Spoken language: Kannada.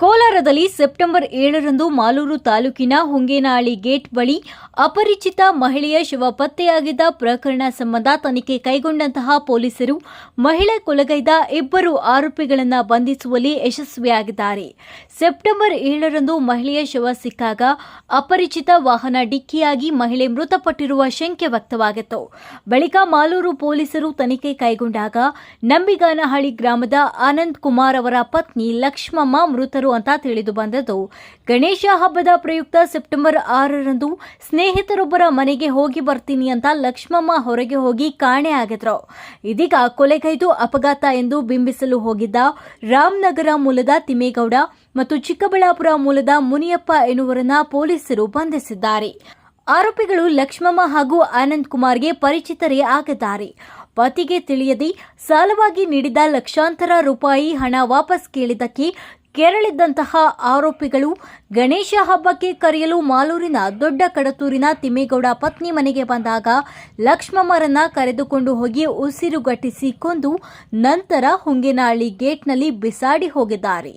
ಕೋಲಾರದಲ್ಲಿ ಸೆಪ್ಟೆಂಬರ್ ಏಳರಂದು ಮಾಲೂರು ತಾಲೂಕಿನ ಹೊಂಗೇನಹಳ್ಳಿ ಗೇಟ್ ಬಳಿ ಅಪರಿಚಿತ ಮಹಿಳೆಯ ಶವ ಪತ್ತೆಯಾಗಿದ್ದ ಪ್ರಕರಣ ಸಂಬಂಧ ತನಿಖೆ ಕೈಗೊಂಡಂತಹ ಪೊಲೀಸರು ಮಹಿಳೆ ಕೊಲಗೈದ ಇಬ್ಬರು ಆರೋಪಿಗಳನ್ನು ಬಂಧಿಸುವಲ್ಲಿ ಯಶಸ್ವಿಯಾಗಿದ್ದಾರೆ. ಸೆಪ್ಟೆಂಬರ್ ಏಳರಂದು ಮಹಿಳೆಯ ಶವ ಸಿಕ್ಕಾಗ ಅಪರಿಚಿತ ವಾಹನ ಡಿಕ್ಕಿಯಾಗಿ ಮಹಿಳೆ ಮೃತಪಟ್ಟಿರುವ ಶಂಕೆ ವ್ಯಕ್ತವಾಗಿತ್ತು. ಬಳಿಕ ಮಾಲೂರು ಪೊಲೀಸರು ತನಿಖೆ ಕೈಗೊಂಡಾಗ ನಂಬಿಗಾನಹಳ್ಳಿ ಗ್ರಾಮದ ಆನಂದ್ ಕುಮಾರ್ ಅವರ ಪತ್ನಿ ಲಕ್ಷ್ಮಮ್ಮ ಮೃತರು ಅಂತ ತಿಳಿದು ಬಂದದ್ದು. ಗಣೇಶ ಹಬ್ಬದ ಪ್ರಯುಕ್ತ ಸೆಪ್ಟೆಂಬರ್ ಆರರಂದು ಸ್ನೇಹಿತರೊಬ್ಬರ ಮನೆಗೆ ಹೋಗಿ ಬರ್ತೀನಿ ಅಂತ ಲಕ್ಷ್ಮಮ್ಮ ಹೊರಗೆ ಹೋಗಿ ಕಾಣೆ ಆಗಿದ್ರು. ಇದೀಗ ಕೊಲೆಗೈದು ಅಪಘಾತ ಎಂದು ಬಿಂಬಿಸಲು ಹೋಗಿದ್ದ ರಾಮನಗರ ಮೂಲದ ತಿಮ್ಮೇಗೌಡ ಮತ್ತು ಚಿಕ್ಕಬಳ್ಳಾಪುರ ಮೂಲದ ಮುನಿಯಪ್ಪ ಎನ್ನುವರನ್ನ ಪೊಲೀಸರು ಬಂಧಿಸಿದ್ದಾರೆ. ಆರೋಪಿಗಳು ಲಕ್ಷ್ಮಮ್ಮ ಹಾಗೂ ಆನಂದ್ ಕುಮಾರ್ಗೆ ಪರಿಚಿತರೇ ಆಗಿದ್ದಾರೆ. ಪತಿಗೆ ತಿಳಿಯದೆ ಸಾಲವಾಗಿ ನೀಡಿದ ಲಕ್ಷಾಂತರ ರೂಪಾಯಿ ಹಣ ವಾಪಸ್ ಕೇಳಿದ್ದಕ್ಕೆ ಕೆರಳಿದ್ದಂತಹ ಆರೋಪಿಗಳು ಗಣೇಶ ಹಬ್ಬಕ್ಕೆ ಕರೆಯಲು ಮಾಲೂರಿನ ದೊಡ್ಡ ಕಡತೂರಿನ ತಿಮ್ಮೇಗೌಡ ಪತ್ನಿ ಮನೆಗೆ ಬಂದಾಗ ಲಕ್ಷ್ಮಮ್ಮರನ್ನ ಕರೆದುಕೊಂಡು ಹೋಗಿ ಉಸಿರುಗಟ್ಟಿಸಿ ಕೊಂದು ನಂತರ ಹುಂಗೇನಹಳ್ಳಿ ಗೇಟ್ನಲ್ಲಿ ಬಿಸಾಡಿ ಹೋಗಿದ್ದಾರೆ.